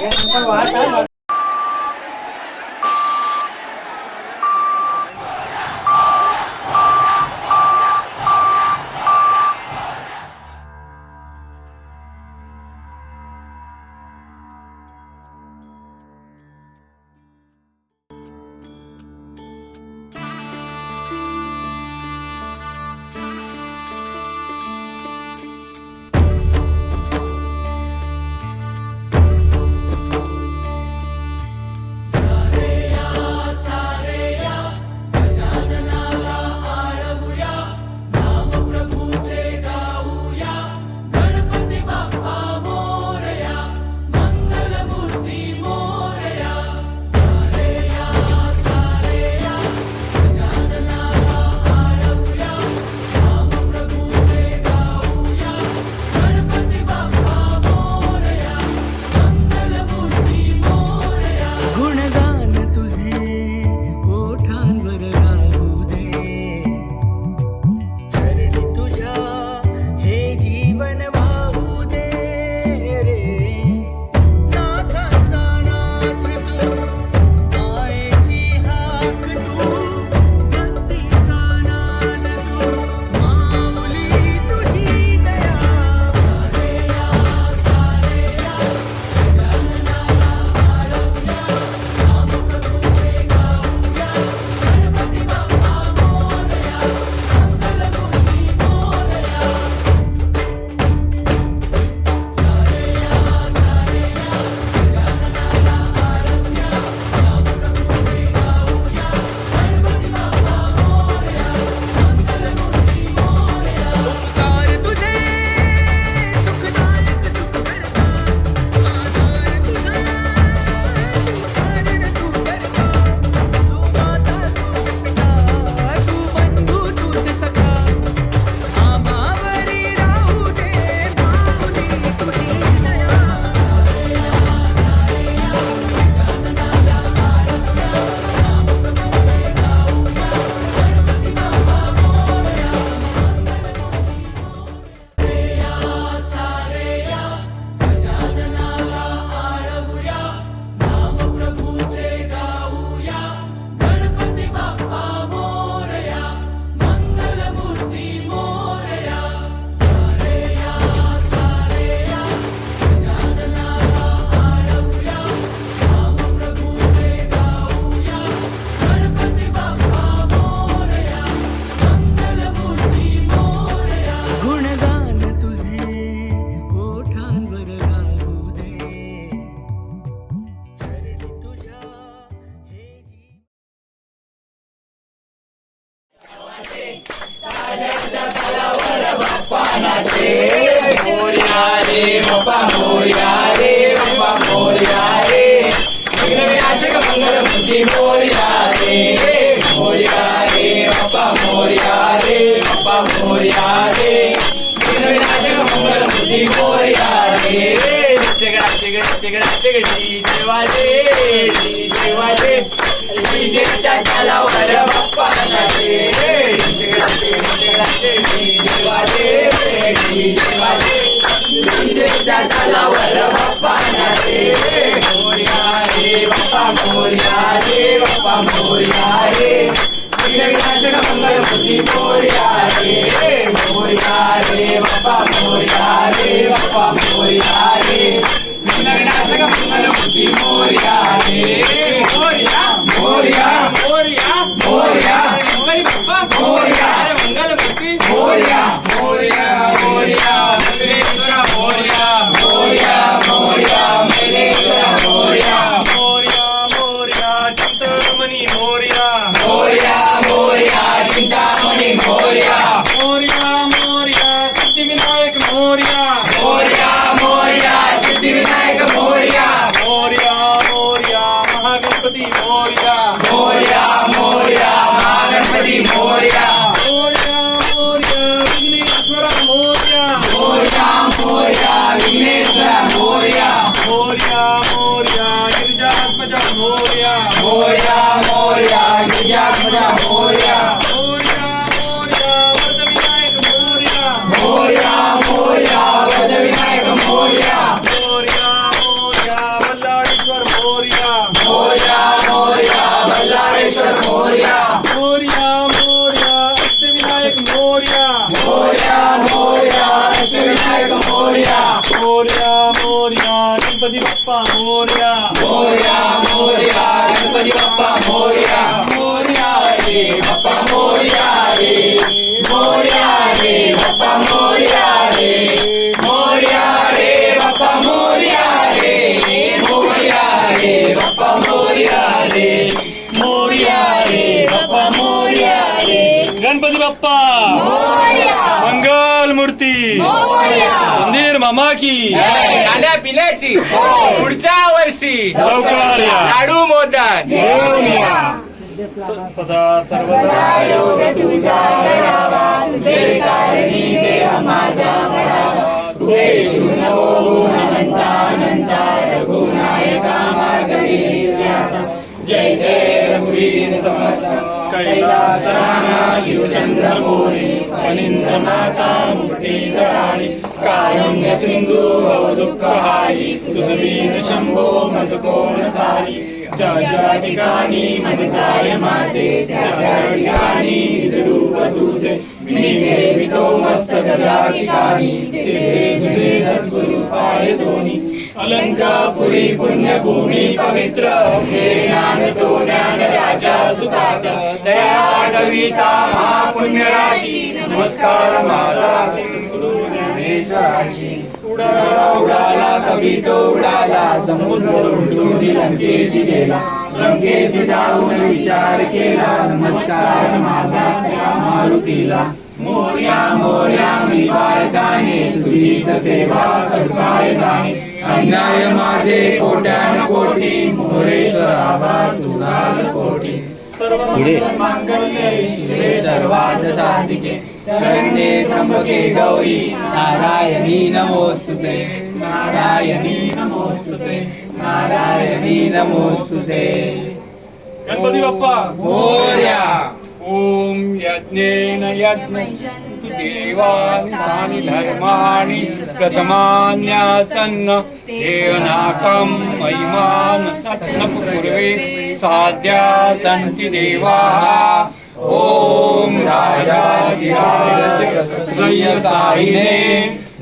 Em không. Bappa Morya रे मोर्या रे बाप्पा मोर्या रे गणपती बाप्पा! मंगल मूर्ती! मंदिर मामा की! खाण्या पिण्याची. पुढच्या वर्षी लवकर या. लाडू मोदक घेऊन या. सदा सर्वदा. कैलास शिवचंद्र मोरे फणींद्र माता मूर्ती जळाली कारुण्य सिंधू दुःखहारी तुझवीन शंभो ज्या ज्या ठिकाणी त्या त्या ठिकाणी मी देवितो मस्तक ज्या ठिकाणी तेथे तुझे सद्गुरु पाय दोनी. अलंकापुरी पुण्यभूमी पवित्र हे ज्ञान तो ज्ञान राजा सुतात तया कविता महापुण्य नमस्कार माझा गुरु ज्ञानेश्वराशी. उडाला उडाला कवी तो उडाला समुद्र उलटून लंकेशी गेला. लंकेशी जाऊन विचार केला. नमस्कार माझा त्या मारुतीला. मोर्या मोर्या मी बाळकाने तुझीच सेवा करताय जाणे. अन्याय माझे कोट्यान कोटी मोरेश्वरा बा तुलाल कोटी. सर्व मांगल्ये शिवे सर्वार्थ साधिके. शरण्ये त्र्यंबके गौरी नारायणी नमोस्तुते. नारायणी नमोस्तुते नारायणी नमोस्तुते. गणपती बाप्पा. मोर्या ओम यज्ञेन यज्ञ. देवानि धर्माणि प्रथमान्यासन्न. देवनाकं महिमान पूर्वे साध्या सन्ति देवाः ॐ राजाधिराजसायिने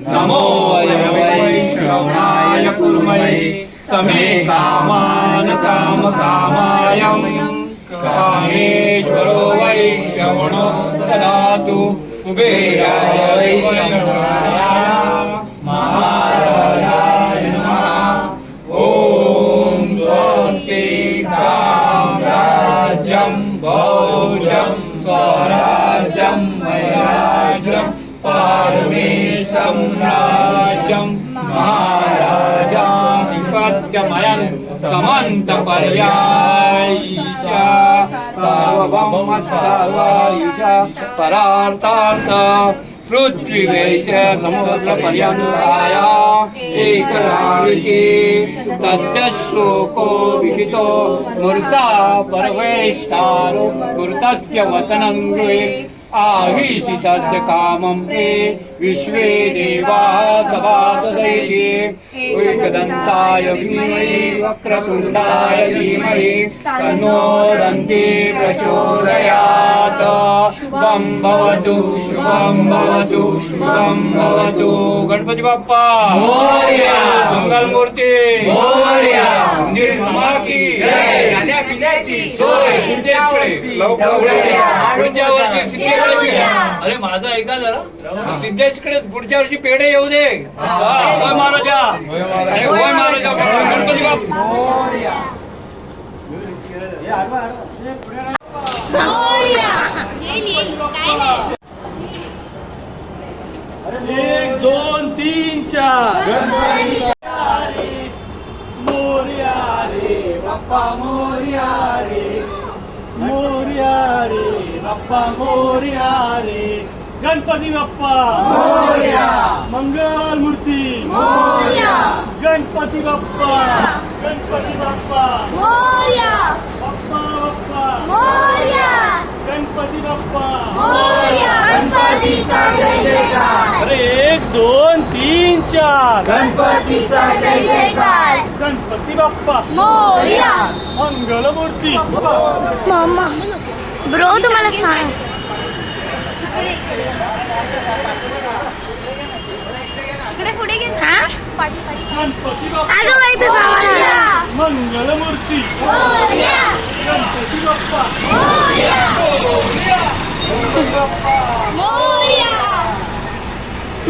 नमो वै श्रवणाय कुर्महे समे कामान काम कामाय कामेश्वरो वै श्रवणो ददातु। कुबेराय वै श्रवणाय महाराजाय नमः। ॐ स्वस्ति साम्राज्यं भौजं स्वराज्यं पारमेष्टं महाराजाधिपत्यमयं समन्तपर्यायिष्या सार्वभौम सर्वायुष परार्थार्थ पृथ्वीवेच समुद्रपर्यन्ताया एकराणिके तस्य श्लोको विहितो मृता परवेष्टारो मृतस्य वचनं आविशितस्य कामं ते विश्वे देवाः सभासदैके एकदन्ताय धीमहि वक्रतुण्डाय धीमहि तन्नो प्रचोदयात् शुभं भवतु शुभं भवतु शुभं भवतु गणपती बाप्पा! मंगलमूर्ती! मंदिर! खाण्या पिण्याची सोय. पुढच्या वर्षी पुढच्या वर्षी सिद्धेकडे पेढे. अरे माझं ऐका जरा. सिद्धेशकडे पुढच्या वर्षी पेढे येऊ दे. हा, होय महाराजा. अरे होय महाराजा गणपती बाप्पा. एक दोन तीन चार मोर्या रे बाप्पा मोर्या रे मोर्या रे बाप्पा मोर्या रे गणपती बाप्पा मोर्या मंगल मूर्ती गणपती बाप्पा गणपती बाप्पा मोर्या बाप्पा बाप्पा मोर्या गणपती बाप्पा अरे एक दोन तीन चार. गणपतीचा जय जयकार. गणपती बाप्पा मोर्या. मंगलमूर्ती. मम्मा ब्रो तुम्हाला सांग. पुढे घे हा? पाठी पाठी गणपती बाप्पा अगं बाई तुझा आवाज मंगलमूर्ती. मोर्या गणपती बाप्पा मोर्या मोर्या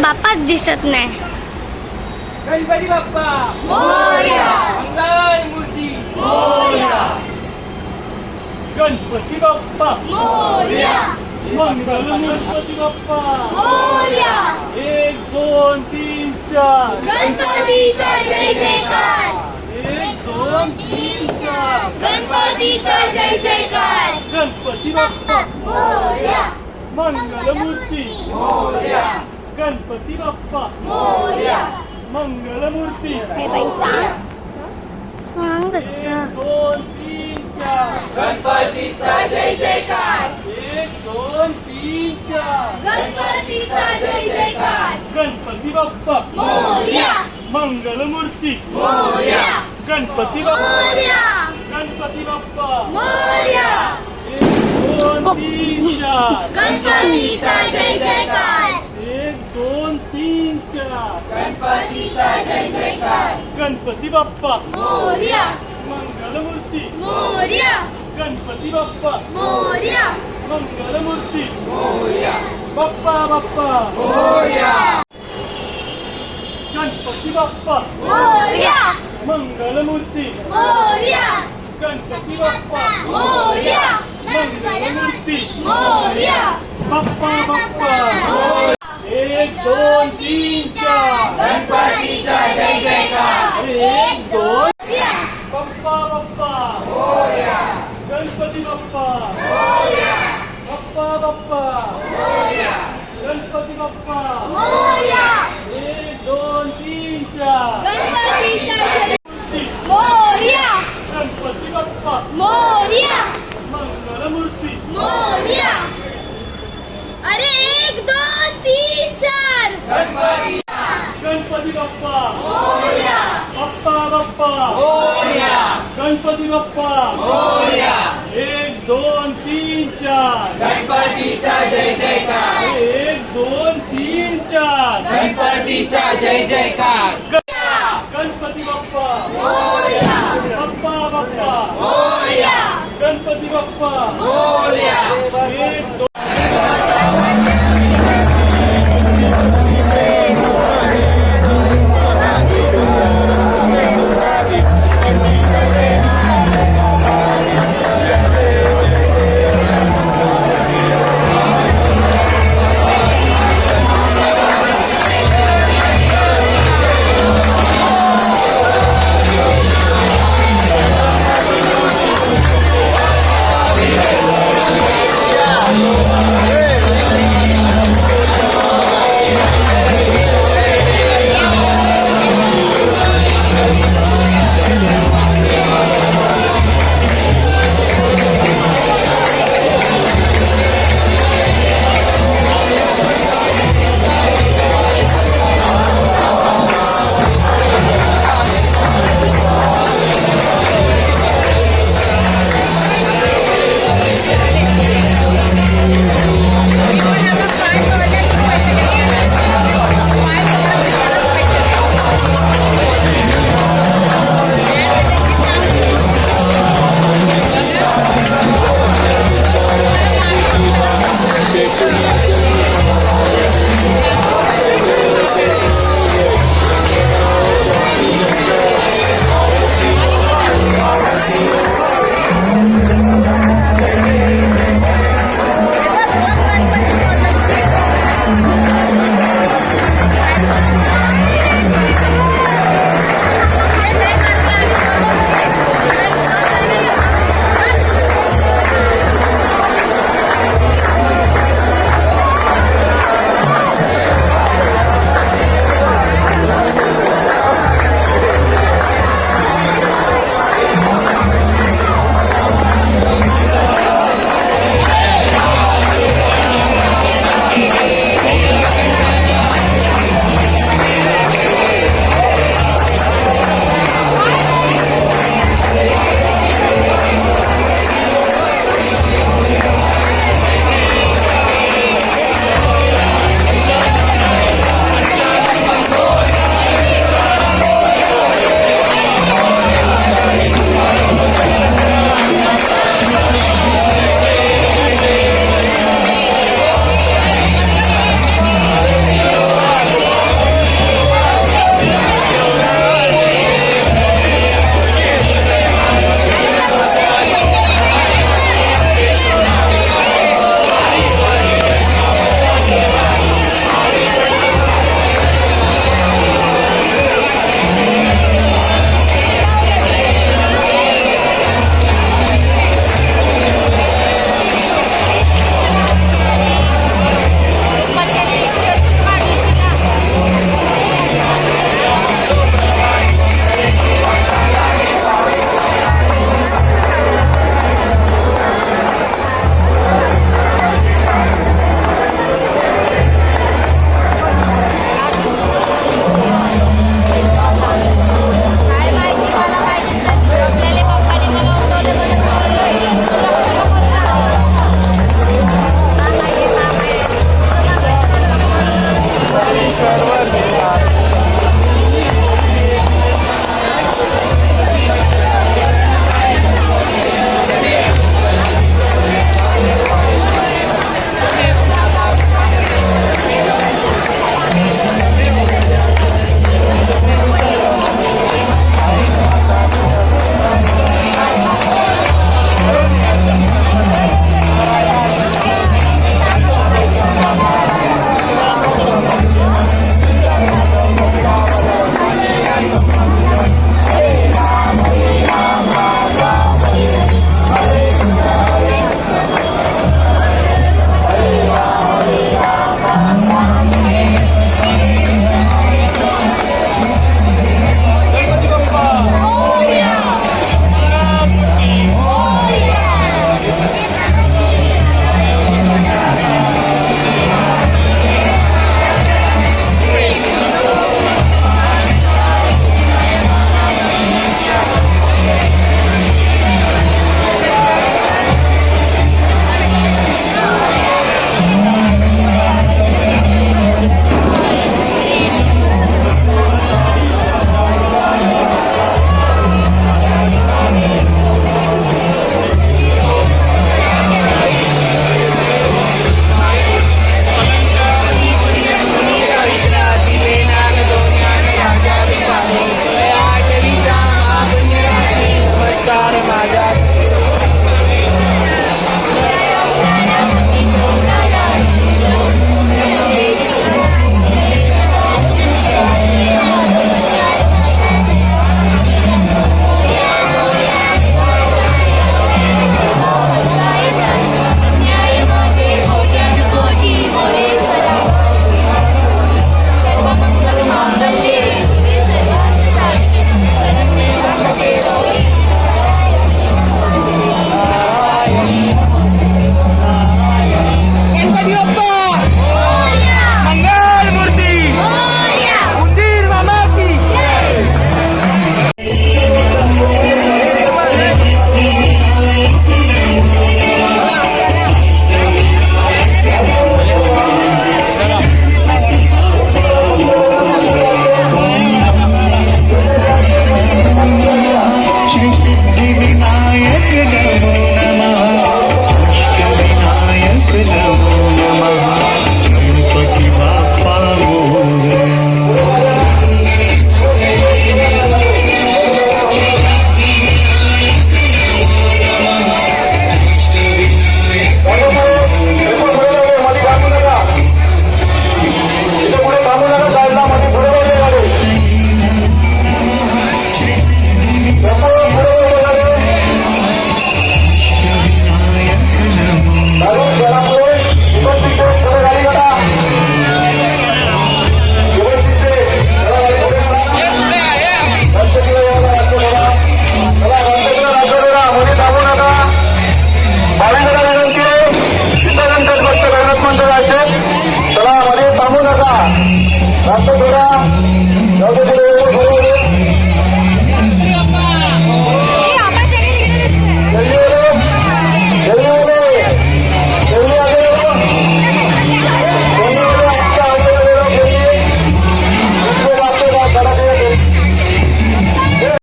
बाप्पाच दिसत नाही. गणपती बाप्पा मोर्या मंगल मूर्ती मोर्या बाप्पा मोर्या मंगल गणपती बाप्पा मोर्या एक दोन तीन. चार गणपतीचा जय जयकार. एक दोन तीन चार गणपतीचा जय जयकार. गणपती बाप्पा मोर्या मंगलमूर्ती गणपती बाप्पा मोर्या मंगलमूर्ती सांग सांग एक दोन तीन चार गणपतीचा जय जयकार एक दोन तीन चार गणपतीचा. जय जयकार. गणपती बाप्पा. मोर्या. मंगलमूर्ती. मोर्या. गणपती बाप्पा. मोर्या. गणपती बाप्पा. मोर्या. एक दोन तीन चार. गणपतीचा जय जयकार. एक दोन तीन चार. गणपतीचा जय जयकार. गणपती बाप्पा. मोर्या. मंगलमूर्ती. मोर्या. गणपती बाप्पा. मोर्या. मंगलमूर्ती बाप्पा बाप्पा. गणपती बाप्पा. मंगलमूर्ती. मोर्या गणपती बाप्पा. मोर्या मंगलमूर्ती. मोर्या बाप्पा बाप्पा. एक दोन तीन चार. गणपतीचा जय जयकार. एक दोन मोर्या बाप्पा बाप्पा गणपती बाप्पा बाप्पा गणपती बाप्पा मोर्या. एक दोन तीन चार. गणपतीचा जय मोर्या. गणपती बाप्पा मोर्या. मंगलमूर्ती. मोर्या. अरे एक दोन तीन चार. गणपती. बाप्पा मोर्या. बाप्पा बाप्पा गणपती बाप्पा एक दोन तीन चार. गणपतीचा जय जयकार. एक दोन तीन चार. गणपतीचा जय जयकार.